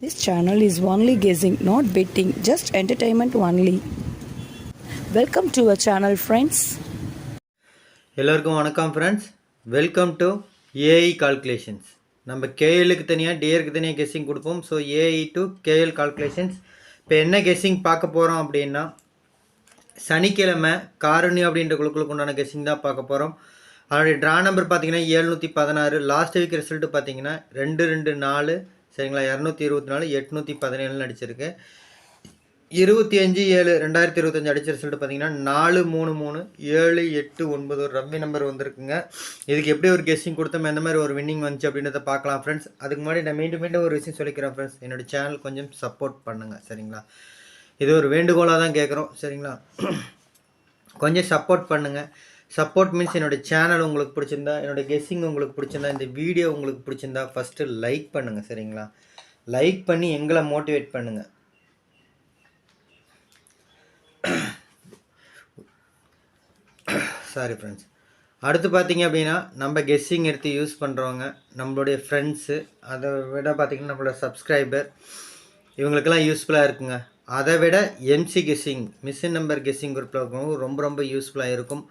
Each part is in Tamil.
This channel is only guessing, not betting, just entertainment only. Welcome to a channel friends எல்லோருக்கும் வணக்கம் friends welcome to AI calculations நம்ம கேஎலுக்கு தனியாக டிஏருக்கு தனியாக கெஸ்ஸிங் கொடுப்போம். So AI to KL calculations இப்போ என்ன கெஸ்ஸிங் பார்க்க போகிறோம் அப்படின்னா சனிக்கிழமை காரணி அப்படின்ற குழுக்களுக்கு உண்டான கெஸ்ஸிங் தான் பார்க்க போகிறோம் அதனுடைய ட்ரா நம்பர் பார்த்தீங்கன்னா ஏழ்நூற்றி பதினாறு. லாஸ்ட் வீக் ரிசல்ட்டு பார்த்தீங்கன்னா ரெண்டு ரெண்டு நாலு சரிங்களா? இரநூத்தி இருபத்தி நாலு எட்நூற்றி பதினேழுன்னு அடிச்சிருக்கு இருபத்தி அஞ்சு ஏழு ரெண்டாயிரத்தி இருபத்தஞ்சு அடிச்ச ரிசல்ட் பார்த்தீங்கன்னா நாலு மூணு மூணு ஏழு எட்டு ஒன்பது ஒரு ரம்மி நம்பர் வந்திருக்குங்க. இதுக்கு எப்படி ஒரு கெஸ்டிங் கொடுத்தோம்? எந்த மாதிரி ஒரு வின்னிங் வந்துச்சு அப்படின்றத பார்க்கலாம் ஃப்ரெண்ட்ஸ் அதுக்கு முன்னாடி நான் மீண்டும் மீண்டும் ஒரு விஷயம் சொல்லிக்கிறேன் ஃப்ரெண்ட்ஸ் என்னோட சேனல் கொஞ்சம் சப்போர்ட் பண்ணுங்கள் சரிங்களா? இது ஒரு வேண்டுகோளாக தான் கேட்குறோம் சரிங்களா? கொஞ்சம் சப்போர்ட் பண்ணுங்கள் சப்போர்ட் மீன்ஸ் என்னோட சேனல் உங்களுக்கு பிடிச்சிருந்தா என்னோட கெஸ்ஸிங் உங்களுக்கு பிடிச்சிருந்தா இந்த வீடியோ உங்களுக்கு பிடிச்சிருந்தா ஃபஸ்ட்டு லைக் பண்ணுங்கள் சரிங்களா? லைக் பண்ணி எங்களை மோட்டிவேட் பண்ணுங்கள் சாரி ஃப்ரெண்ட்ஸ் அடுத்து பார்த்தீங்க அப்படின்னா நம்ம கெஸ்ஸிங் எடுத்து யூஸ் பண்ணுறவங்க நம்மளுடைய ஃப்ரெண்ட்ஸு அதை விட பார்த்திங்கன்னா நம்மளோட சப்ஸ்கிரைபர் இவங்களுக்கெல்லாம் யூஸ்ஃபுல்லாக இருக்குங்க. அதை விட MC guessing machine number guessing குரூப்பில் இருக்கவங்க ரொம்ப ரொம்ப யூஸ்ஃபுல்லாக இருக்கும்.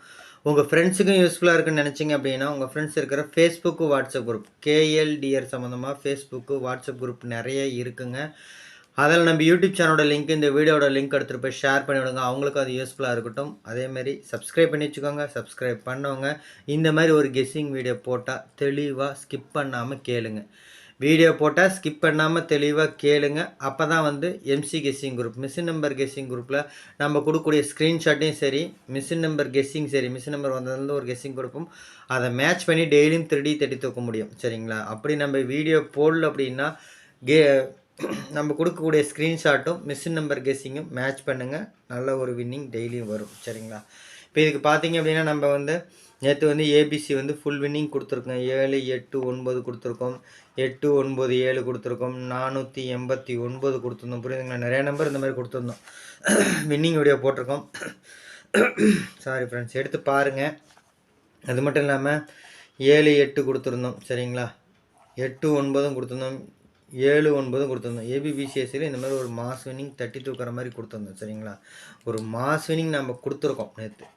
உங்கள் ஃப்ரெண்ட்ஸுக்கும் யூஸ்ஃபுல்லாக இருக்குன்னு நினச்சிங்க அப்படின்னா உங்கள் ஃப்ரெண்ட்ஸ் இருக்கிற Facebook WhatsApp group K L T R சம்மந்தமாக ஃபேஸ்புக்கு வாட்ஸ்அப் குரூப் நிறைய இருக்குங்க. அதில் நம்ம யூடியூப் சேனலோட லிங்க் இந்த வீடியோட லிங்க் எடுத்துகிட்டு போய் ஷேர் பண்ணி விடுங்க. அவங்களுக்கும் அது யூஸ்ஃபுல்லாக இருக்கட்டும். அதேமாரி சப்ஸ்கிரைப் பண்ணி வச்சுக்கோங்க. சப்ஸ்கிரைப் பண்ணவங்க இந்த மாதிரி ஒரு கெஸ்ஸிங் வீடியோ போட்டால் தெளிவாக ஸ்கிப் பண்ணாமல் கேளுங்கள் வீடியோ போட்டால் ஸ்கிப் பண்ணாமல் தெளிவாக கேளுங்க. அப்போ தான் வந்து MC guessing group machine number guessing குரூப்பில் நம்ம கொடுக்கக்கூடிய ஸ்க்ரீன்ஷாட்டையும் சரி மிஷின் நம்பர் கெஸ்ஸிங் சரி மிஷின் நம்பர் வந்ததுலேருந்து ஒரு கெஸ்ஸிங் கொடுப்போம் அதை மேட்ச் பண்ணி டெய்லியும் திருடி தட்டி தூக்க முடியும். சரிங்களா? அப்படி நம்ம வீடியோ போடல அப்படின்னா கே நம்ம கொடுக்கக்கூடிய ஸ்க்ரீன்ஷாட்டும் மிஷின் நம்பர் கெஸ்ஸிங்கும் மேட்ச் பண்ணுங்கள் நல்ல ஒரு வின்னிங் டெய்லியும் வரும். சரிங்களா? இப்போ இதுக்கு பார்த்தீங்க அப்படின்னா நம்ம வந்து நேற்று வந்து ஏபிசி வந்து ஃபுல் வின்னிங் கொடுத்துருக்கோம் ஏழு எட்டு ஒன்பது கொடுத்துருக்கோம். எட்டு ஒன்பது ஏழு கொடுத்துருக்கோம். நானூற்றி எண்பத்தி ஒன்பது கொடுத்துருந்தோம். புரியுதுங்களா? நிறைய நம்பர் இந்த மாதிரி கொடுத்துருந்தோம். வின்னிங் வீடியோ போட்டிருக்கோம். சாரி ஃப்ரெண்ட்ஸ் எடுத்து பாருங்கள் அது மட்டும் இல்லாமல் ஏழு எட்டு கொடுத்துருந்தோம். சரிங்களா? எட்டு ஒன்பதும் கொடுத்துருந்தோம். ஏழு ஒன்பதும் கொடுத்துருந்தோம். ஏபிபிசிஎஸ்சியில் இந்த மாதிரி ஒரு மாஸ் வினிங் தட்டி தூக்குற மாதிரி கொடுத்துருந்தோம். சரிங்களா? ஒரு மாஸ் வினிங் நம்ம கொடுத்துருக்கோம் நேற்று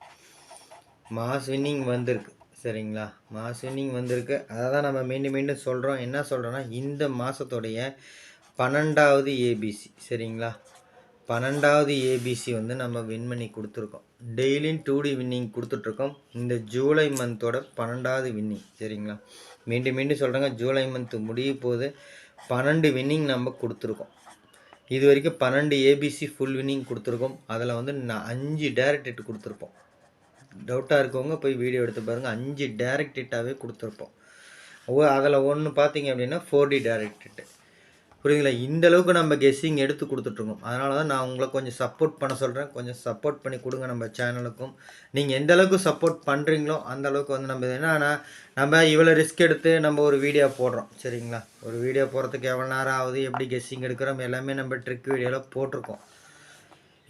மாஸ் வின்னிங் வந்திருக்கு. சரிங்களா? மாஸ் வின்னிங் வந்திருக்கு. அதை தான் நம்ம மீண்டும் மீண்டும் சொல்கிறோம் என்ன சொல்கிறோன்னா இந்த மாதத்துடைய பன்னெண்டாவது ஏபிசி சரிங்களா? பன்னெண்டாவது ஏபிசி வந்து நம்ம வின் பண்ணி கொடுத்துருக்கோம். டெய்லியும் டூ டி வின்னிங் கொடுத்துட்ருக்கோம். இந்த ஜூலை மந்தோட பன்னெண்டாவது வின்னிங் சரிங்களா? மீண்டும் மீண்டும் சொல்கிறாங்க ஜூலை மந்த் முடிய போது பன்னெண்டு வின்னிங் நம்ம கொடுத்துருக்கோம். இது வரைக்கும் பன்னெண்டு ஏபிசி ஃபுல் வின்னிங் கொடுத்துருக்கோம். அதில் வந்து நான் அஞ்சு டேரக்ட் ஹிட் கொடுத்துருப்போம். டவுட்டாக இருக்கவங்க போய் வீடியோ எடுத்து பாருங்கள் அஞ்சு டேரக்ட் ஹிட்டாகவே கொடுத்துருப்போம். ஓ அதில் ஒன்று பார்த்தீங்க அப்படின்னா ஃபோர் டி டேரக்ட் ஹிட்டு புரியுதுங்களா? இந்த அளவுக்கு நம்ம கெஸ்ஸிங் எடுத்து கொடுத்துட்ருக்கோம். அதனால தான் நான் உங்களை கொஞ்சம் சப்போர்ட் பண்ண சொல்கிறேன் கொஞ்சம் சப்போர்ட் பண்ணி கொடுங்க நம்ம சேனலுக்கும் நீங்கள் எந்த அளவுக்கு சப்போர்ட் பண்ணுறீங்களோ அந்த அளவுக்கு வந்து நம்ம என்னன்னா நம்ம இவ்வளோ ரிஸ்க் எடுத்து நம்ம ஒரு வீடியோ போடுறோம். சரிங்களா? ஒரு வீடியோ போடுறதுக்கு எவ்வளோ நேரம் ஆகுது? எப்படி கெஸ்ஸிங் எடுக்கிறோம்? எல்லாமே நம்ம ட்ரிக் வீடியோவில் போட்டிருக்கோம்.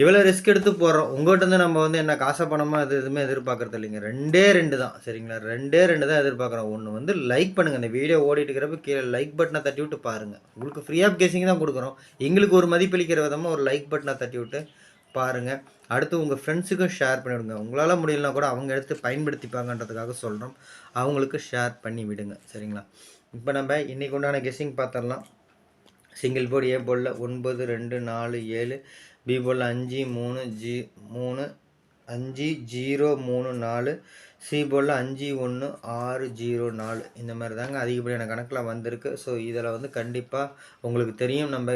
இவ்வளோ ரிஸ்க் எடுத்து போடுறோம் உங்கள்கிட்ட வந்து நம்ம வந்து என்ன காசை பணமாக அது எதுவுமே எதிர்பார்க்குறது இல்லைங்க. ரெண்டே ரெண்டு தான். சரிங்களா? ரெண்டே ரெண்டு தான் எதிர்பார்க்குறோம். ஒன்று வந்து லைக் பண்ணுங்கள் இந்த வீடியோ ஓடிட்டு இருக்கிறப்ப கீழே லைக் பட்டனை தட்டி விட்டு பாருங்கள் உங்களுக்கு ஃப்ரீ ஆஃப் கேசிங் தான் கொடுக்குறோம். எங்களுக்கு ஒரு மதிப்பளிக்கிற விதமாக ஒரு லைக் பட்டனை தட்டி விட்டு பாருங்கள் அடுத்து உங்கள் ஃப்ரெண்ட்ஸுக்கும் ஷேர் பண்ணிவிடுங்க உங்களால் முடியலனா கூட அவங்க எடுத்து பயன்படுத்திப்பாங்கன்றதுக்காக சொல்கிறோம் அவங்களுக்கு ஷேர் பண்ணி விடுங்க. சரிங்களா? இப்போ நம்ம இன்றைக்கு உண்டான கெஸ்ஸிங் பார்த்துடலாம். சிங்கிள் போர்டு ஏ போர்டில் ஒன்பது ரெண்டு நாலு ஏழு பி அஞ்சு மூணு ஜி மூணு அஞ்சு ஜீரோ மூணு நாலு சி அஞ்சு ஒன்று ஆறு ஜீரோ நாலு. இந்த மாதிரி தாங்க அதிகப்படியான கணக்கில் வந்திருக்கு. ஸோ இதில் வந்து கண்டிப்பாக உங்களுக்கு தெரியும். நம்ம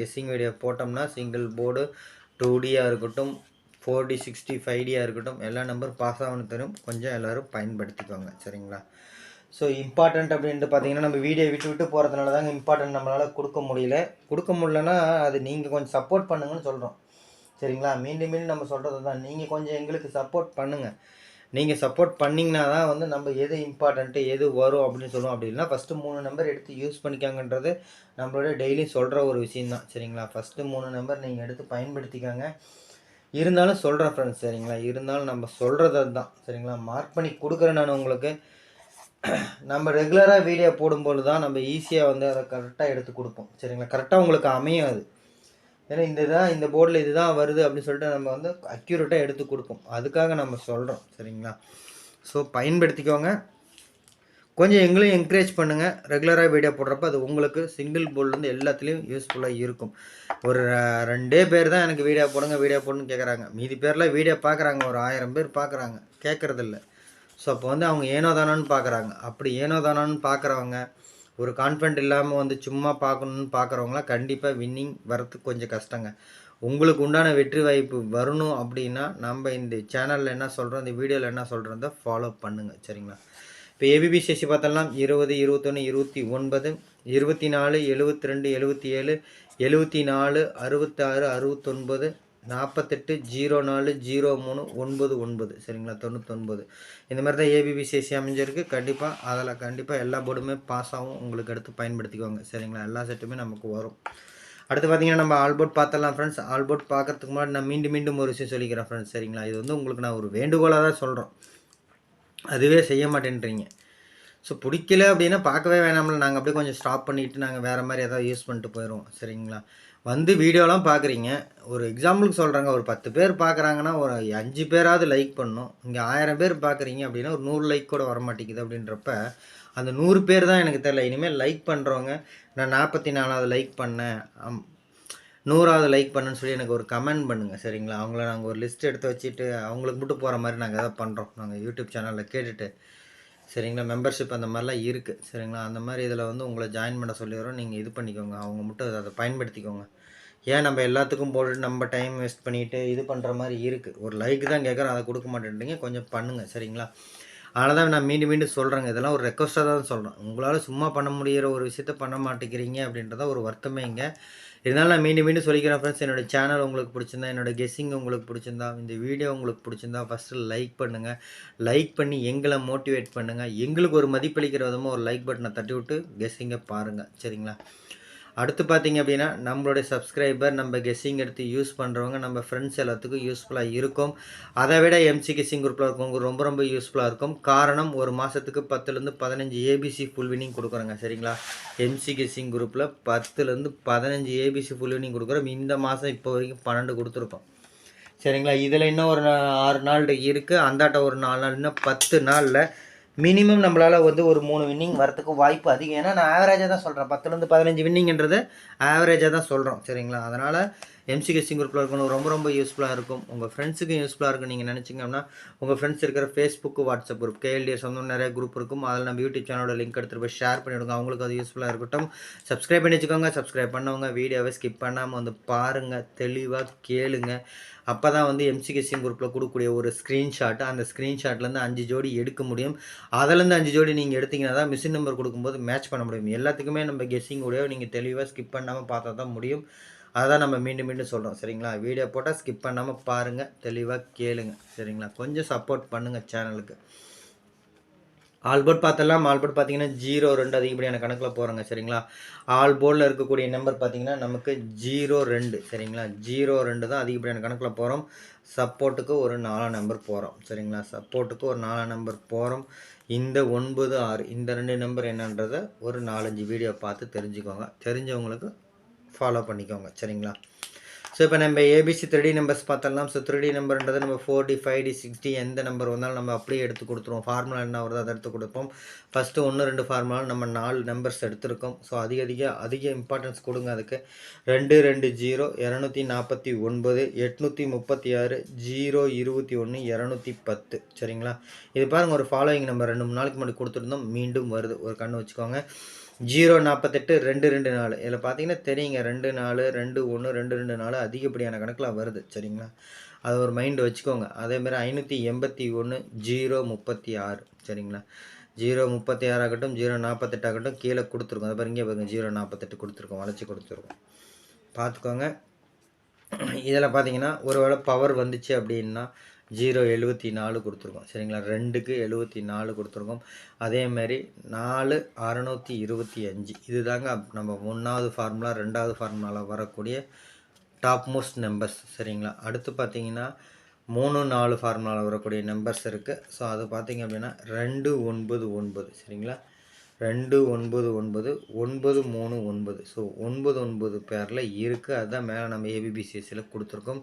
கெஸ்ஸிங் வீடியோ போட்டோம்னா சிங்கிள் போர்டு டூ டியாக இருக்கட்டும் ஃபோர் டி சிக்ஸ்டி ஃபைவ் டியாக இருக்கட்டும் எல்லா நம்பர் பாஸ் ஆகணும் தெரியும். கொஞ்சம் எல்லோரும் பயன்படுத்திக்கோங்க. சரிங்களா? ஸோ இம்பார்ட்டண்ட் அப்படின்ட்டு பார்த்தீங்கன்னா நம்ம வீடியோ விட்டு விட்டு போகிறதுனால தாங்க இம்பார்ட்டன்ட் நம்மளால் கொடுக்க முடியல. கொடுக்க முடியலன்னா அது நீங்கள் கொஞ்சம் சப்போர்ட் பண்ணுங்கன்னு சொல்கிறோம் சரிங்களா? மீண்டும் மீண்டும் நம்ம சொல்கிறது தான். நீங்கள் கொஞ்சம் எங்களுக்கு சப்போர்ட் பண்ணுங்கள் நீங்கள் சப்போர்ட் பண்ணிங்கன்னா தான் வந்து நம்ம எது இம்பார்ட்டண்ட்டு எது வரும் அப்படின்னு சொல்லுவோம். அப்படின்னா ஃபஸ்ட்டு மூணு நம்பர் எடுத்து யூஸ் பண்ணிக்காங்கன்றது நம்மளோட டெய்லியும் சொல்கிற ஒரு விஷயந்தான் சரிங்களா? ஃபஸ்ட்டு மூணு நம்பர் நீங்கள் எடுத்து பயன்படுத்திக்காங்க. இருந்தாலும் சொல்கிறேன் ஃப்ரெண்ட்ஸ் சரிங்களா? இருந்தாலும் நம்ம சொல்கிறது அதுதான். சரிங்களா? மார்க் பண்ணி கொடுக்குறேன் நான் உங்களுக்கு. நம்ம ரெகுலராக வீடியோ போடும்போது தான் நம்ம ஈஸியாக வந்து அதை கரெக்டாக எடுத்து கொடுப்போம். சரிங்களா? கரெக்டாக உங்களுக்கு அமையும் அது. ஏன்னா இந்த இதான் இந்த போர்டில் இதுதான் வருது அப்படின்னு சொல்லிட்டு நம்ம வந்து அக்யூரேட்டாக எடுத்து கொடுப்போம். அதுக்காக நம்ம சொல்கிறோம் சரிங்களா? ஸோ பயன்படுத்திக்கோங்க. கொஞ்சம் எங்களையும் என்கரேஜ் பண்ணுங்கள் ரெகுலராக வீடியோ போடுறப்ப அது உங்களுக்கு சிங்கிள் போர்ட்லேருந்து எல்லாத்துலேயும் யூஸ்ஃபுல்லாக இருக்கும். ஒரு ரெண்டே பேர் தான் எனக்கு வீடியோ போடுங்க வீடியோ போடுன்னு கேட்குறாங்க மீதி பேரில் வீடியோ பார்க்குறாங்க ஒரு ஆயிரம் பேர் பார்க்குறாங்க கேட்குறதில்ல ஸோ அப்போ வந்து அவங்க ஏனோ தானோன்னு பார்க்குறாங்க அப்படி ஏனோ தானோன்னு பார்க்குறவங்க ஒரு கான்ஃபிடென்ட் இல்லாமல் வந்து சும்மா பார்க்கணுன்னு பார்க்குறவங்களாம் கண்டிப்பாக வின்னிங் வரத்துக்கு கொஞ்சம் கஷ்டங்க. உங்களுக்கு உண்டான வெற்றி வாய்ப்பு வரணும் அப்படின்னா நம்ம இந்த சேனலில் என்ன சொல்கிறோம் இந்த வீடியோவில் என்ன சொல்கிறத ஃபாலோ பண்ணுங்கள் சரிங்களா? இப்போ ஏபிபி சேசி பார்த்தலாம் இருபது இருபத்தொன்று இருபத்தி ஒன்பது இருபத்தி நாலு எழுபத்தி ரெண்டு எழுபத்தி ஏழு எழுபத்தி நாலு அறுபத்தாறு அறுபத்தொன்பது நாற்பத்தெட்டு ஜீரோ நாலு ஜீரோ மூணு ஒன்பது ஒன்பது. சரிங்களா? தொண்ணூத்தொன்பது. இந்த மாதிரி தான் ஏபிபிசிஎஸ்சி அமைஞ்சிருக்கு. கண்டிப்பாக அதில் கண்டிப்பாக எல்லா போர்டுமே பாஸ் ஆகும் உங்களுக்கு எடுத்து பயன்படுத்திக்கோங்க. சரிங்களா? எல்லா செட்டுமே நமக்கு வரும். அடுத்து பார்த்தீங்கன்னா நம்ம ஆல்போர்ட் பார்த்தலாம் ஃப்ரெண்ட்ஸ் ஆல்போர்ட் பார்க்கறதுக்கு முன்னாடி நான் மீண்டும் மீண்டும் ஒரு விஷயம் சொல்லிக்கிறேன் ஃப்ரெண்ட்ஸ் சரிங்களா? இது வந்து உங்களுக்கு நான் ஒரு வேண்டுகோளாக தான் சொல்கிறோம் அதுவே செய்ய மாட்டேன்றீங்க. ஸோ பிடிக்கல அப்படின்னா பார்க்கவே வேணாம்ல. நாங்கள் அப்படியே கொஞ்சம் ஸ்டாப் பண்ணிவிட்டு நாங்கள் வேறு மாதிரி ஏதாவது யூஸ் பண்ணிட்டு போயிடுவோம். சரிங்களா? வந்து வீடியோலாம் பார்க்குறீங்க ஒரு எக்ஸாம்பிளுக்கு சொல்கிறாங்க ஒரு பத்து பேர் பார்க்குறாங்கன்னா ஒரு அஞ்சு பேராவது லைக் பண்ணும் இங்கே ஆயிரம் பேர் பார்க்குறீங்க அப்படின்னா ஒரு நூறு லைக் கூட வர மாட்டேங்குது அப்படின்றப்ப அந்த நூறு பேர் தான் எனக்கு தெரில இனிமேல் லைக் பண்ணுறவங்க நான் நாற்பத்தி நாலாவது லைக் பண்ணேன் நூறாவது லைக் பண்ணுன்னு சொல்லி எனக்கு ஒரு கமெண்ட் பண்ணுங்கள் சரிங்களா? அவங்கள நாங்கள் ஒரு லிஸ்ட் எடுத்து வச்சுட்டு அவங்களுக்கு மட்டும் போகிற மாதிரி நாங்கள் எதாவது பண்ணுறோம் நாங்கள் யூடியூப் சேனலில் கேட்டுட்டு சரிங்களா? மெம்பர்ஷிப் அந்த மாதிரிலாம் இருக்குது சரிங்களா? அந்த மாதிரி இதில் வந்து உங்களை ஜாயின் பண்ண சொல்லிடுறோம் நீங்கள் இது பண்ணிக்கோங்க. அவங்க மட்டும் அதை பயன்படுத்திக்கோங்க. ஏன் நம்ம எல்லாத்துக்கும் போட்டு நம்ம டைம் வேஸ்ட் பண்ணிவிட்டு இது பண்ணுற மாதிரி இருக்குது ஒரு லைக் தான் கேட்குறோம் அதை கொடுக்க மாட்டேன்றீங்க. கொஞ்சம் பண்ணுங்கள் சரிங்களா? அதனால் தான் நான் மீண்டும் மீண்டும் சொல்கிறேங்க இதெல்லாம் ஒரு ரெக்வஸ்ட்டாக தான் சொல்கிறேன் உங்களால் சும்மா பண்ண முடிகிற ஒரு விஷயத்த பண்ண மாட்டேங்கிறீங்க அப்படின்றத ஒரு வருத்தமே இங்கே. இருந்தாலும் நான் மீண்டும் மீண்டும் சொல்லிக்கிறேன் ஃப்ரெண்ட்ஸ் என்னோட சேனல் உங்களுக்கு பிடிச்சிருந்தா என்னோட கெஸ்ஸிங் உங்களுக்கு பிடிச்சிருந்தா இந்த வீடியோ உங்களுக்கு பிடிச்சிருந்தா ஃபஸ்ட்டு லைக் பண்ணுங்கள் லைக் பண்ணி எங்களை மோட்டிவேட் பண்ணுங்கள் எங்களுக்கு ஒரு மதிப்பளிக்கிற விதமாக ஒரு லைக் பட்டனை தட்டி விட்டு கெஸ்ஸிங்கை பாருங்கள் சரிங்களா? அடுத்து பார்த்தீங்க அப்படின்னா நம்மளுடைய சப்ஸ்கிரைபர் நம்ம கெஸ்ஸிங் எடுத்து யூஸ் பண்ணுறவங்க நம்ம ஃப்ரெண்ட்ஸ் எல்லாத்துக்கும் யூஸ்ஃபுல்லாக இருக்கும். அதை விட எம்சி கெஸ்ஸிங் குரூப்பில் இருக்கவங்க ரொம்ப ரொம்ப யூஸ்ஃபுல்லாக இருக்கும். காரணம் ஒரு மாதத்துக்கு பத்துலேருந்து பதினஞ்சு ஏபிசி ஃபுல் வினிங் கொடுக்குறோங்க சரிங்களா? எம்சி கெஸ்ஸிங் குரூப்பில் பத்துலேருந்து பதினஞ்சு ஏபிசி ஃபுல் வினிங் கொடுக்குறோம். இந்த மாதம் இப்போ வரைக்கும் பன்னெண்டு கொடுத்துருக்கோம். சரிங்களா? இதில் இன்னும் ஒரு ஆறு நாள் இருக்குது அந்தாட்ட ஒரு நாலு நாள் இன்னும் பத்து நாளில் மினிமம் நம்மளால் வந்து ஒரு மூணு வின்னிங் வரத்துக்கு வாய்ப்பு அதிகம். ஏன்னா நான் ஆவரேஜாக தான் சொல்கிறேன் பத்துலேருந்து பதினஞ்சு வின்னிங்கிறது ஆவரேஜாக தான் சொல்கிறோம் சரிங்களா? அதனால் எம்சி கெஸ்டிங் குரூப்பில் இருக்கணும் ரொம்ப ரொம்ப யூஸ்ஃபுல்லாக இருக்கும். உங்கள் ஃப்ரெண்ட்ஸுக்கும் யூஸ்ஃபுல்லாக இருக்கும் நீங்கள் நினச்சிங்க அப்படின்னா உங்கள் ஃப்ரெண்ட்ஸ் இருக்கிற ஃபேஸ்புக்கு வாட்ஸ்அப் குரூப் கேஎல்டிஎஸ் வந்து நிறைய குரூப் இருக்கும். அதில் நம்ம யூடியூப் சேனலோட லிங்க் எடுத்துகிட்டு போய் ஷேர் பண்ணிவிடுங்க. அவங்களுக்கு அது யூஸ்ஃபுல்லாக இருக்கட்டும். சப்ஸ்கிரைப் பண்ணி வச்சுக்கோங்க. சப்ஸ்கிரைப் பண்ணவங்க வீடியோவை ஸ்கிப் பண்ணாமல் வந்து பாருங்கள் தெளிவாக கேளுங்க. அப்போ தான் வந்து எம்சிகேசிங் குரூப்பில் கொடுக்கக்கூடிய ஒரு ஸ்க்ரீன்ஷாட் அந்த ஸ்க்ரீன்ஷாட்லேருந்து அஞ்சு ஜோடி எடுக்க முடியும். அதிலேருந்து அஞ்சு ஜோடி நீங்கள் எடுத்தீங்கன்னா தான் மிஷின் நம்பர் கொடுக்கும்போது மேட்ச் பண்ண முடியும். எல்லாத்துக்குமே நம்ம கெஸ்ஸிங் உடைய நீங்கள் தெளிவாக ஸ்கிப் பண்ணாமல் பார்த்தா தான் முடியும். அதான் நம்ம மீண்டும் மீண்டும் சொல்கிறோம் சரிங்களா? வீடியோ போட்டால் ஸ்கிப் பண்ணாமல் பாருங்கள் தெளிவாக கேளுங்க. சரிங்களா? கொஞ்சம் சப்போர்ட் பண்ணுங்கள் சேனலுக்கு ஆல்போர்ட் பார்த்தலாம் ஆல்போர்ட் பார்த்தீங்கன்னா ஜீரோ ரெண்டு அதிகப்படியான கணக்கில் போகிறோங்க சரிங்களா? ஆல்போர்டில் இருக்கக்கூடிய நம்பர் பார்த்தீங்கன்னா நமக்கு ஜீரோ ரெண்டு. சரிங்களா? ஜீரோ ரெண்டு தான் அதிகப்படியான கணக்கில் போகிறோம் சப்போர்ட்டுக்கு ஒரு நாலாம் நம்பர் போகிறோம் சரிங்களா? சப்போர்ட்டுக்கு ஒரு நாலாம் நம்பர் போகிறோம் இந்த ஒன்பது ஆறு இந்த ரெண்டு நம்பர் என்னன்றதை ஒரு நாலஞ்சு வீடியோ பார்த்து தெரிஞ்சுக்கோங்க. தெரிஞ்சவங்களுக்கு ஃபாலோ பண்ணிக்கோங்க. சரிங்களா? ஸோ இப்போ நம்ம ஏபிசி த்ரீ நம்பர்ஸ் பார்த்தலாம் ஸோ த்ரீ நம்பர்ன்றது நம்ம four D five D six D எந்த நம்பர் வந்தாலும் நம்ம அப்படியே எடுத்து கொடுத்துருவோம். ஃபார்முலா என்ன வருதோ அதை எடுத்து கொடுப்போம். ஃபஸ்ட்டு ஒன்று ரெண்டு ஃபார்முலா நம்ம நாலு நம்பர்ஸ் எடுத்திருக்கோம். ஸோ அதிக அதிக அதிக இம்பார்ட்டன்ஸ் கொடுங்க அதுக்கு. ரெண்டு ரெண்டு ஜீரோ இரநூத்தி நாற்பத்தி ஒன்பது எட்நூற்றி முப்பத்தி ஆறு ஜீரோ இருபத்தி ஒன்று இரநூத்தி பத்து. சரிங்களா? இது பாருங்கள் ஒரு ஃபாலோயிங் நம்பர் ரெண்டு மூணு நாளைக்கு முன்னாடி கொடுத்துருந்தோம். மீண்டும் வருது. ஒரு கண்ணு வச்சுக்கோங்க. ஜீரோ நாற்பத்தெட்டு ரெண்டு ரெண்டு நாலு. இதில் பார்த்தீங்கன்னா தெரியுங்க ரெண்டு நாலு ரெண்டு ஒன்று ரெண்டு ரெண்டு நாலு அதிகப்படியான கணக்கில் வருது சரிங்களா? அது ஒரு மைண்டு வச்சுக்கோங்க. அதேமாதிரி ஐநூற்றி எண்பத்தி ஒன்று ஜீரோ முப்பத்தி ஆறு சரிங்களா? ஜீரோ முப்பத்தி ஆறாகட்டும் ஜீரோ நாற்பத்தெட்டு ஆகட்டும் கீழே கொடுத்துருக்கோம். அதை பாருங்க இங்கே பாருங்க ஜீரோ நாற்பத்தெட்டு கொடுத்துருக்கோம் வளைச்சி கொடுத்துருக்கோம். பார்த்துக்கோங்க. இதில் பார்த்தீங்கன்னா ஒருவேளை பவர் வந்துச்சு அப்படின்னா ஜீரோ எழுபத்தி நாலு கொடுத்துருக்கோம். சரிங்களா? ரெண்டுக்கு எழுபத்தி நாலு கொடுத்துருக்கோம் அதேமாரி நாலு அறநூற்றி இருபத்தி அஞ்சு. இதுதாங்க தாங்க நம்ம ஒன்றாவது ஃபார்முலா ரெண்டாவது ஃபார்முலாவில் வரக்கூடிய டாப் மோஸ்ட் நம்பர்ஸ் சரிங்களா? அடுத்து பார்த்தீங்கன்னா மூணு நாலு ஃபார்முலாவில் வரக்கூடிய நம்பர்ஸ் இருக்குது ஸோ அது பார்த்தீங்க அப்படின்னா ரெண்டு ஒன்பது ஒன்பது. சரிங்களா? ரெண்டு ஒன்பது ஒன்பது ஒன்பது மூணு ஒன்பது. ஸோ ஒன்பது ஒன்பது பேரில் இருக்குது அதுதான் மேலே நம்ம ஏபிபிசிஎஸ்சியில் கொடுத்துருக்கோம்.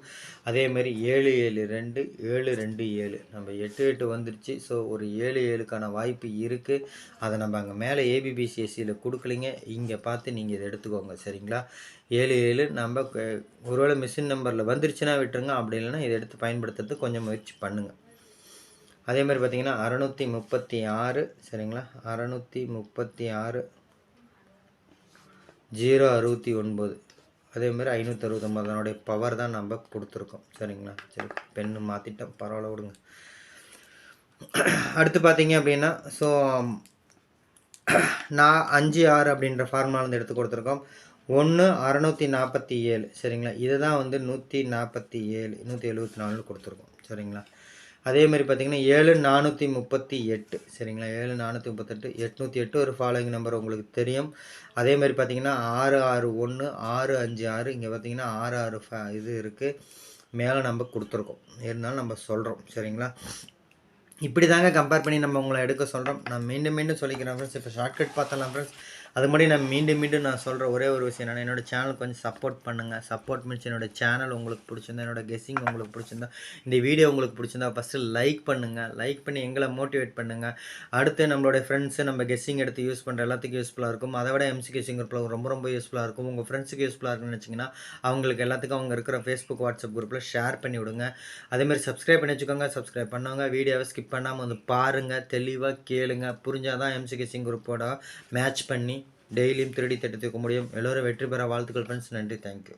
அதேமாரி ஏழு ஏழு ரெண்டு ஏழு ரெண்டு ஏழு. நம்ம எட்டு எட்டு வந்துருச்சு. ஸோ ஒரு ஏழு ஏழுக்கான வாய்ப்பு இருக்குது அதை நம்ம அங்கே மேலே ஏபிபிசிஎஸ்சியில் கொடுக்கலிங்க. இங்கே பார்த்து நீங்கள் இதை எடுத்துக்கோங்க. சரிங்களா? ஏழு ஏழு நம்ம ஒருவேளை மிஷின் நம்பரில் வந்துருச்சுன்னா விட்டுருங்க. அப்படி இல்லைன்னா இதை எடுத்து பயன்படுத்துறது கொஞ்சம் முயற்சி பண்ணுங்கள் அதே மாதிரி பார்த்தீங்கன்னா அறநூற்றி முப்பத்தி ஆறு சரிங்களா? அறநூற்றி முப்பத்தி ஆறு ஜீரோ அறுபத்தி ஒன்பது. அதே மாதிரி ஐநூற்றி அறுபத்தொம்பது அதனுடைய பவர் தான் நம்ம கொடுத்துருக்கோம். சரிங்களா? சரி பெண்ணு மாற்றிட்டோம் பரவாயில்ல விடுங்க. அடுத்து பார்த்தீங்க அப்படின்னா ஸோ நான் அஞ்சு ஆறு அப்படின்ற ஃபார்முலாலேருந்து எடுத்து கொடுத்துருக்கோம். ஒன்று அறநூற்றி நாற்பத்தி ஏழு சரிங்களா? இதுதான் வந்து நூற்றி நாற்பத்தி ஏழு நூற்றி எழுபத்தி நாலுன்னு கொடுத்துருக்கோம். சரிங்களா? அதே மாதிரி பார்த்தீங்கன்னா ஏழு நானூற்றி முப்பத்தி எட்டு சரிங்களா? ஏழு நானூற்றி முப்பத்தெட்டு எட்நூற்றி எட்டு ஒரு ஃபாலோயிங் நம்பர் உங்களுக்கு தெரியும். அதே மாதிரி பார்த்தீங்கன்னா ஆறு ஆறு ஒன்று ஆறு அஞ்சு ஆறு இங்கே பார்த்தீங்கன்னா ஆறு ஆறு ஃப இது இருக்குது மேலே நம்ம கொடுத்துருக்கோம். இருந்தாலும் நம்ம சொல்கிறோம் சரிங்களா? இப்படி தாங்க கம்பேர் பண்ணி நம்ம உங்களை எடுக்க சொல்கிறோம் நான் மீண்டும் மீண்டும் சொல்லிக்கிறேன் ஃப்ரெண்ட்ஸ் இப்போ ஷார்ட்கட் பார்த்தலாம் ஃப்ரெண்ட்ஸ் அது மாதிரி நான் மீண்டும் மீண்டும் நான் சொல்கிற ஒரே ஒரு விஷயம் என்னென்னா என்னோட சேனல் கொஞ்சம் சப்போர்ட் பண்ணுங்கள் சப்போர்ட் மீன்ஸ் என்னோடய சேனல் உங்களுக்கு பிடிச்சிருந்தா என்னோட கெஸ்ஸிங் உங்களுக்கு பிடிச்சிருந்தா இந்த வீடியோ உங்களுக்கு பிடிச்சிருந்தா ஃபஸ்ட்டு லைக் பண்ணுங்கள் லைக் பண்ணி எங்களை மோட்டிவேட் பண்ணுங்கள் அடுத்து நம்மளுடைய ஃப்ரெண்ட்ஸு நம்ம கெஸ்ஸிங் எடுத்து யூஸ் பண்ணுற எல்லாத்துக்கும் யூஸ்ஃபுல்லாக இருக்கும். அதை விட எம்சி கெஸ்ஸிங் குரூப்பில் ரொம்ப ரொம்ப யூஸ்ஃபுல்லாக இருக்கும். உங்கள் ஃப்ரெண்ட்ஸுக்கு யூஸ்ஃபுல்லாக இருக்குன்னு வச்சிங்கன்னா அவங்களுக்கு எல்லாத்துக்கும் அவங்க இருக்கிற ஃபேஸ்புக் வாட்ஸ்அப் குரூப்பில் ஷேர் பண்ணி விடுங்க. அதேமாதிரி சப்ஸ்கிரைப் பண்ணி வச்சுக்கோங்க. சப்ஸ்கிரைப் பண்ணவங்க வீடியோவை ஸ்கிப் பண்ணாமல் வந்து பாருங்கள் தெளிவாக கேளுங்க. புரிஞ்சாதான் எம்சி சிங் குரூப்போட மேட்ச் பண்ணி டெய்லியும் திருடி தட்டி தூக்க முடியும். எல்லோரும் வெற்றி பெற வாழ்த்துக்கள் ஃப்ரெண்ட்ஸ் நன்றி. தேங்க்யூ